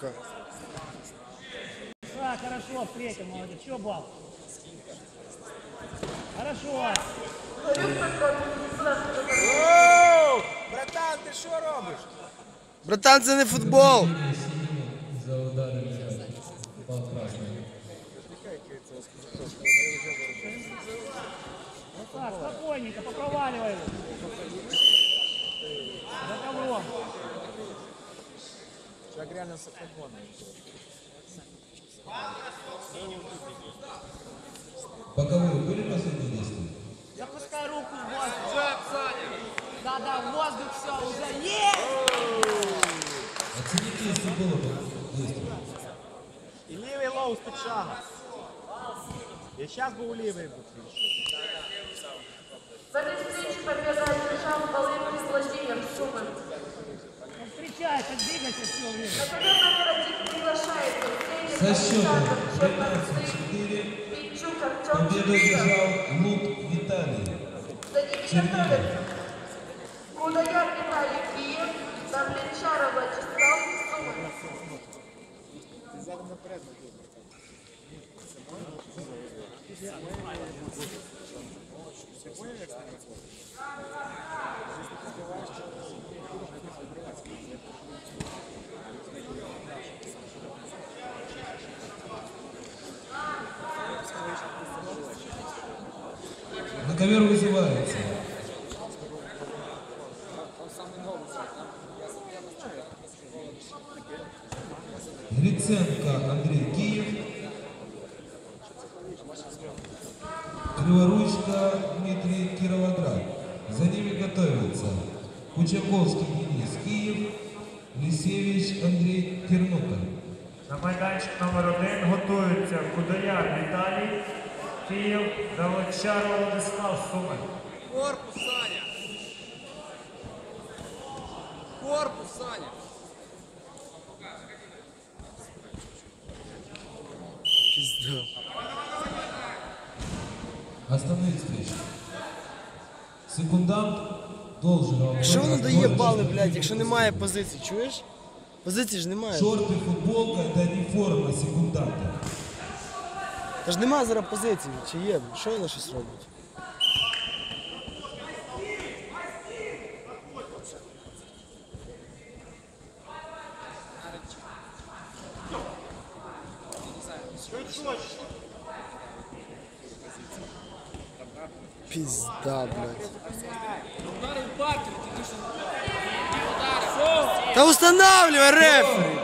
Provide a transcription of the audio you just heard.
пока. Так, хорошо, встретил, молодец. Что, бал? Хорошо. Братан, ти що робиш? Братан, це не футбол. За ударами по так, спокойненько, попроваливай его. За ковром. Чувак реально з футболом. Боковые были последние действия? Запускай руку в воздух. Да, да, в воздух все, уже есть! Оцените, если было бы действие. І лівий лоу з-під шага. І зараз був лівий був більше. Тренер счетом Александр 15-4 Пинчук Артем победу Чигиров. одержал Лук Виталий. За готовятся Кудаяр Виталий Киев, Давленчаров Вячеслав Сумы. Ковер вызывается. Гриценко Андрей Киев. Криворучка Дмитрий Кировоград. За ними готовятся Кучаковский Денис Киев, Лисевич Андрей Тернополь. На майданчик номер один готуються Кудаяр Віталій, Київ, Давлетчар Владислав Суми. Корпус, Саня! Корпус, Саня! Пізда. Остановить встречу. Секундант должен... Що воно дає Должен бали, что-то блядь, якщо делать. немає позицій, чуєш? Позицій ж немає. Шорты, футболка – это не форма секунданта. Та ж немає зараз позицій, чи є? Що воно щось робить? Пізда, блядь. Та устанавливай, рефери!